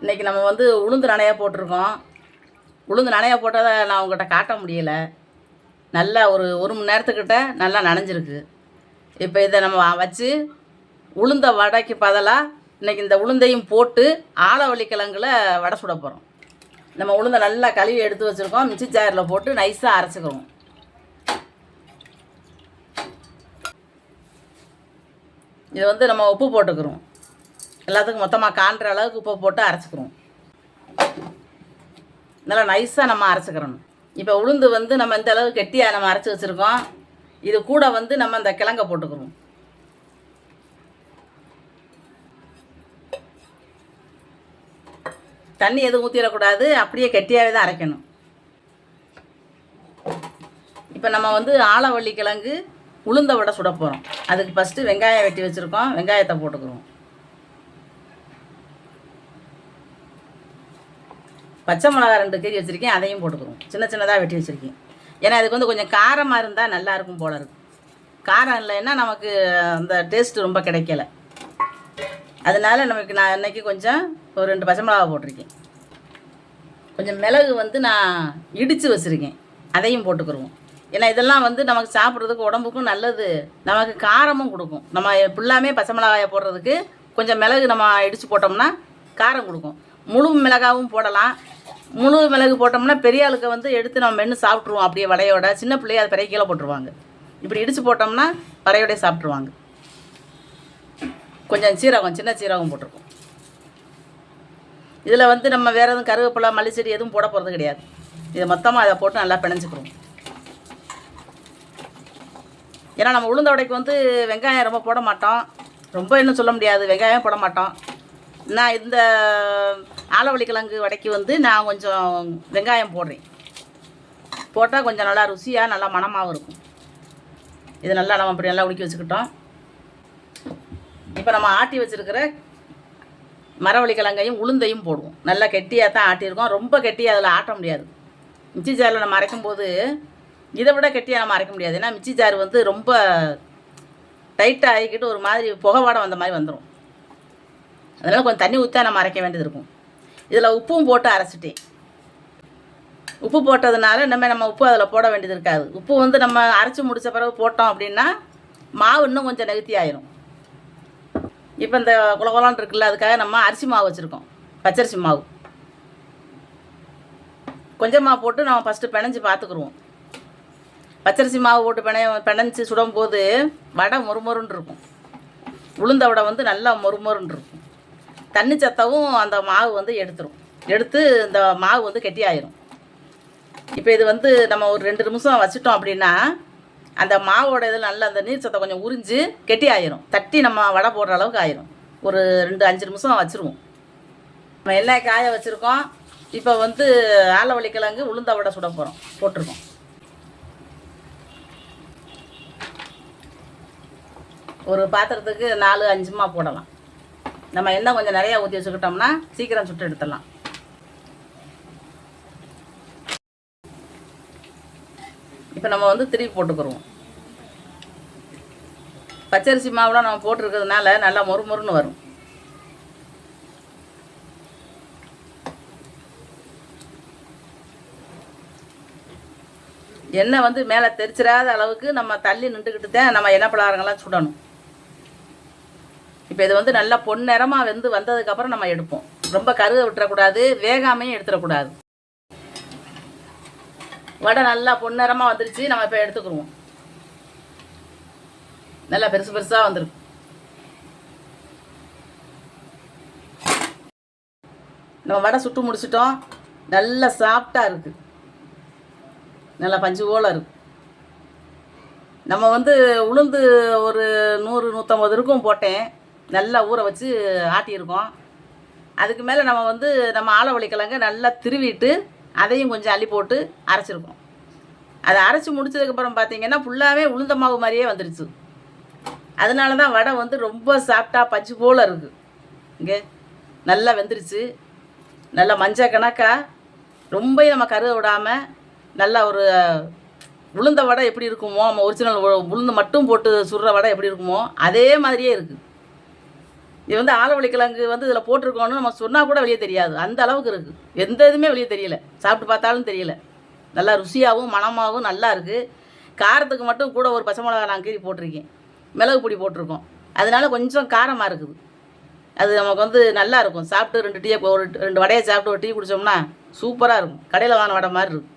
இன்றைக்கி நம்ம வந்து உளுந்து நனையா போட்டிருக்கோம். உளுந்து நனையா போட்டதை நான் உங்கள்கிட்ட காட்ட முடியலை. நல்லா ஒரு ஒரு மணி நேரத்துக்கிட்ட நல்லா நனைஞ்சிருக்கு. இப்போ இதை நம்ம வச்சு உளுந்த வடைக்கு பதிலாக இன்றைக்கி இந்த உளுந்தையும் போட்டு ஆலவள்ளி கிழங்குல வடை சுட போகிறோம் நம்ம உளுந்தை நல்லா கழுவி எடுத்து வச்சுருக்கோம். மிச்சி சேரில் போட்டு நைஸாக அரைச்சிக்கிறோம். இது வந்து நம்ம உப்பு போட்டுக்கிறோம். எல்லாத்துக்கும் மொத்தமாக காண்ற அளவுக்கு உப்பு போட்டு அரைச்சிக்கிறோம். நல்லா நைஸாக நம்ம அரைச்சிக்கிறணும். இப்போ உளுந்து வந்து நம்ம இந்த அளவு கெட்டியாக நம்ம அரைச்சி வச்சுருக்கோம். இது கூட வந்து நம்ம இந்த கிழங்க போட்டுக்கிறோம். தண்ணி எதுவும் ஊற்றிடக்கூடாது அப்படியே கெட்டியாகவே தான் அரைக்கணும். இப்போ நம்ம வந்து ஆலவள்ளி கிழங்கு உளுந்த வடை சுட போகிறோம் அதுக்கு ஃபஸ்ட்டு வெங்காயம் வெட்டி வச்சுருக்கோம். வெங்காயத்தை போட்டுக்கிறோம். பச்சை மிளகா ரெண்டு கீரி வச்சுருக்கேன் அதையும் போட்டுக்கிறோம் சின்ன சின்னதாக வெட்டி வச்சுருக்கேன். ஏன்னா இதுக்கு வந்து கொஞ்சம் காரமாக இருந்தால் நல்லா இருக்கும் போல இருக்கும் காரம் இல்லைன்னா நமக்கு அந்த டேஸ்ட் ரொம்ப கிடைக்கல. அதனால் நமக்கு நான் இன்னைக்கு கொஞ்சம் ஒரு ரெண்டு பச்சை மிளகா போட்டிருக்கேன். கொஞ்சம் மிளகு வந்து நான் இடித்து வச்சுருக்கேன். அதையும் போட்டுக்கிருவோம். ஏன்னா இதெல்லாம் வந்து நமக்கு சாப்பிட்றதுக்கு உடம்புக்கும் நல்லது. நமக்கு காரமும் கொடுக்கும். நம்ம ஃபுல்லாமே பச்சை மிளகாயை போடுறதுக்கு கொஞ்சம் மிளகு நம்ம இடித்து போட்டோம்னா காரம் கொடுக்கும். முழு மிளகாவும் போடலாம். முழு மிளகு போட்டோம்னா பெரிய ஆளுக்கு வந்து எடுத்து நம்ம மென்று சாப்பிட்ருவோம் அப்படியே வடையோட. சின்ன பிள்ளைய அதை பிறகு கீழே போட்டுருவாங்க. இப்படி இடித்து போட்டோம்னா வடையோடய சாப்பிட்ருவாங்க கொஞ்சம் சீரகம் சின்ன சீரகம் போட்டிருக்கோம். இதில் வந்து நம்ம வேறு எதுவும் கருவேப்பிலை மல்லிச்செடி எதுவும் போட போகிறது கிடையாது. இதை மொத்தமாக அதை போட்டு நல்லா பிணைஞ்சிக்கிறோம். ஏன்னா நம்ம உளுந்த வடைக்கு வந்து வெங்காயம் ரொம்ப போட மாட்டோம். ரொம்ப இன்னும் சொல்ல முடியாது. வெங்காயம் போட மாட்டோம். நான் இந்த ஆலவள்ளி கிழங்கு வடைக்கு வந்து நான் கொஞ்சம் வெங்காயம் போடுறேன். போட்டால் கொஞ்சம் நல்லா ருசியாக நல்லா மணமாகவும் இருக்கும். இது நல்லா நம்ம அப்படி நல்லா உடுக்கி வச்சுக்கிட்டோம். இப்போ நம்ம ஆட்டி வச்சுருக்கிற மரவள்ளி கிழங்கையும் உளுந்தையும் போடுவோம். நல்லா கெட்டியாக தான் ஆட்டியிருக்கோம். ரொம்ப கெட்டியாக அதில் ஆட்ட முடியாது. மிச்சி ஜாரில் நம்ம அரைக்கும் போது இதை விட கெட்டியாக நம்ம அரைக்க முடியாது. ஏன்னா மிச்சி ஜார் வந்து ரொம்ப டைட்டாக ஆகிக்கிட்டு ஒரு மாதிரி புகை வந்த மாதிரி வந்துடும் அதனால் கொஞ்சம் தண்ணி ஊற்றா நம்ம அரைக்க வேண்டியது இருக்கும். இதில் உப்பும் போட்டு அரைச்சிட்டேன். உப்பு போட்டதுனால இனிமேல் நம்ம உப்பு அதில் போட வேண்டியது இருக்காது. உப்பு வந்து நம்ம அரைச்சி முடித்த பிறகு போட்டோம் அப்படின்னா மாவு இன்னும் கொஞ்சம் நெருத்தி ஆயிரும். இப்போ இந்த குலகுலான் இருக்குல்ல அதுக்காக நம்ம அரிசி மாவு வச்சுருக்கோம். பச்சரிசி மாவு. கொஞ்சமாக போட்டு நம்ம ஃபஸ்ட்டு பிணைஞ்சு பார்த்துக்குருவோம். பச்சரிசி மாவு போட்டு பிணைய பிணைஞ்சி சுடும்போது வடை மொறுமொருன்னு இருக்கும். உளுந்த வடை வந்து நல்லா மொறுமொருன்னு இருக்கும். தண்ணி சத்தவும் அந்த மாவு வந்து எடுத்துரும். எடுத்து இந்த மாவு வந்து கெட்டியாயிரும். இப்போ இது வந்து நம்ம ஒரு ரெண்டு நிமிஷம் வச்சுட்டோம் அப்படின்னா அந்த மாவோட இதில் நல்ல அந்த நீர் சத்தம் கொஞ்சம் உறிஞ்சு கெட்டி ஆயிரும் தட்டி நம்ம வடை போடுற அளவுக்கு ஆயிரும். ஒரு ரெண்டு அஞ்சு நிமிஷம் வச்சுருவோம். நம்ம எண்ணெய் காய வச்சுருக்கோம். இப்போ வந்து ஆலவள்ளி கிழங்கு உளுந்த வடை சுட போகிறோம் போட்டிருக்கோம். ஒரு பாத்திரத்துக்கு நாலு அஞ்சுமா போடலாம். நம்ம எண்ணெய் கொஞ்சம் நிறையா ஊற்றி வச்சுக்கிட்டோம்னா சீக்கிரம் சுட்டு எடுத்துடலாம். இப்போ நம்ம வந்து திருப்பி போட்டுக்கிறோம் பச்சரிசி மாவுலாம் நம்ம போட்டிருக்கிறதுனால நல்லா மொறு மொறுன்னு வரும். எண்ணெய் வந்து மேலே தெரிச்சிடாத அளவுக்கு நம்ம தள்ளி நின்றுக்கிட்டு தான் நம்ம எண்ணெய் பலகாரங்கள்லாம் சுடணும். இப்போ இது வந்து நல்லா பொன்னிறமாக வெந்து வந்ததுக்கப்புறம் நம்ம எடுப்போம். ரொம்ப கருக விட்டுறக்கூடாது வேகாமையும் எடுத்துடக்கூடாது. வடை நல்லா பொன்னிறமாக வந்துருச்சு நம்ம இப்போ எடுத்துக்கிடுவோம். நல்லா பெருசு பெருசாக வந்திருக்கு. நம்ம வடை சுட்டு முடிச்சிட்டோம். நல்லா சாஃப்டாக இருக்குது நல்லா பஞ்சு போல் இருக்கு. நம்ம வந்து உளுந்து ஒரு நூறு நூற்றம்பது இருக்கும் போட்டேன். நல்லா ஊற வச்சு ஆட்டியிருக்கோம். அதுக்கு மேலே நம்ம வந்து நம்ம ஆலவழி கிழங்கு நல்லா திருவிட்டு அதையும் கொஞ்சம் அள்ளி போட்டு அரைச்சிருக்கோம். அதை அரைச்சி முடிச்சதுக்கப்புறம் பார்த்தீங்கன்னா ஃபுல்லாகவே உளுந்த மாவு மாதிரியே வந்துருச்சு. அதனால தான் வடை வந்து ரொம்ப சாஃப்டாக பச்சு போல் இருக்குது இங்கே நல்லா வெந்துருச்சு. நல்லா மஞ்சள் கணக்காக ரொம்ப நம்ம கருத விடாமல் நல்லா ஒரு உளுந்த வடை எப்படி இருக்குமோ நம்ம ஒரிஜினல் உளுந்து மட்டும் போட்டு சுடுற வடை எப்படி இருக்குமோ அதே மாதிரியே இருக்குது இது வந்து ஆலவழி கிழங்கு வந்து இதில் போட்டிருக்கோன்னு நம்ம சொன்னால் கூட வெளியே தெரியாது. அந்த அளவுக்கு இருக்குது எந்த இதுவுமே வெளியே தெரியல. சாப்பிட்டு பார்த்தாலும் தெரியல. நல்லா ருசியாகவும் மணமாகவும் நல்லா இருக்குது காரத்துக்கு மட்டும் கூட ஒரு பச்சை மிளகா நான் கீறி போட்டிருக்கேன். மிளகு பொடி போட்டிருக்கோம். அதனால கொஞ்சம் காரமாக இருக்குது. அது நமக்கு வந்து நல்லா இருக்கும். சாப்பிட்டு ரெண்டு டீயை ஒரு ரெண்டு வடையை சாப்பிட்டு ஒரு டீ குடித்தோம்னா சூப்பராக இருக்கும். கடையில் வாங்கின வடை மாதிரி இருக்கும்.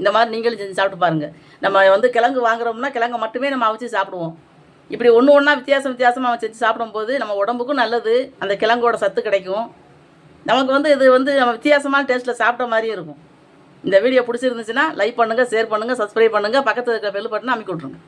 இந்த மாதிரி நீங்களும் செஞ்சு சாப்பிட்டு பாருங்கள் நம்ம வந்து கிழங்கு வாங்குறோம்னா கிழங்கு மட்டுமே நம்ம அவிச்சு சாப்பிடுவோம். இப்படி ஒன்று ஒன்றா வித்தியாசம் வித்தியாசமாக செஞ்சு சாப்பிடும்போது நம்ம உடம்புக்கும் நல்லது. அந்த கிழங்கோட சத்து கிடைக்கும். நமக்கு வந்து இது வந்து நம்ம வித்தியாசமான டேஸ்ட்டில் சாப்பிட்ட மாதிரியும் இருக்கும். இந்த வீடியோ பிடிச்சிருந்துச்சுன்னா லைக் பண்ணுங்கள் ஷேர் பண்ணுங்கள் சப்ஸ்கிரைப் பண்ணுங்கள் பக்கத்தில் இருக்கிற பெல் பட்டனை அமைக்கி விட்ருங்க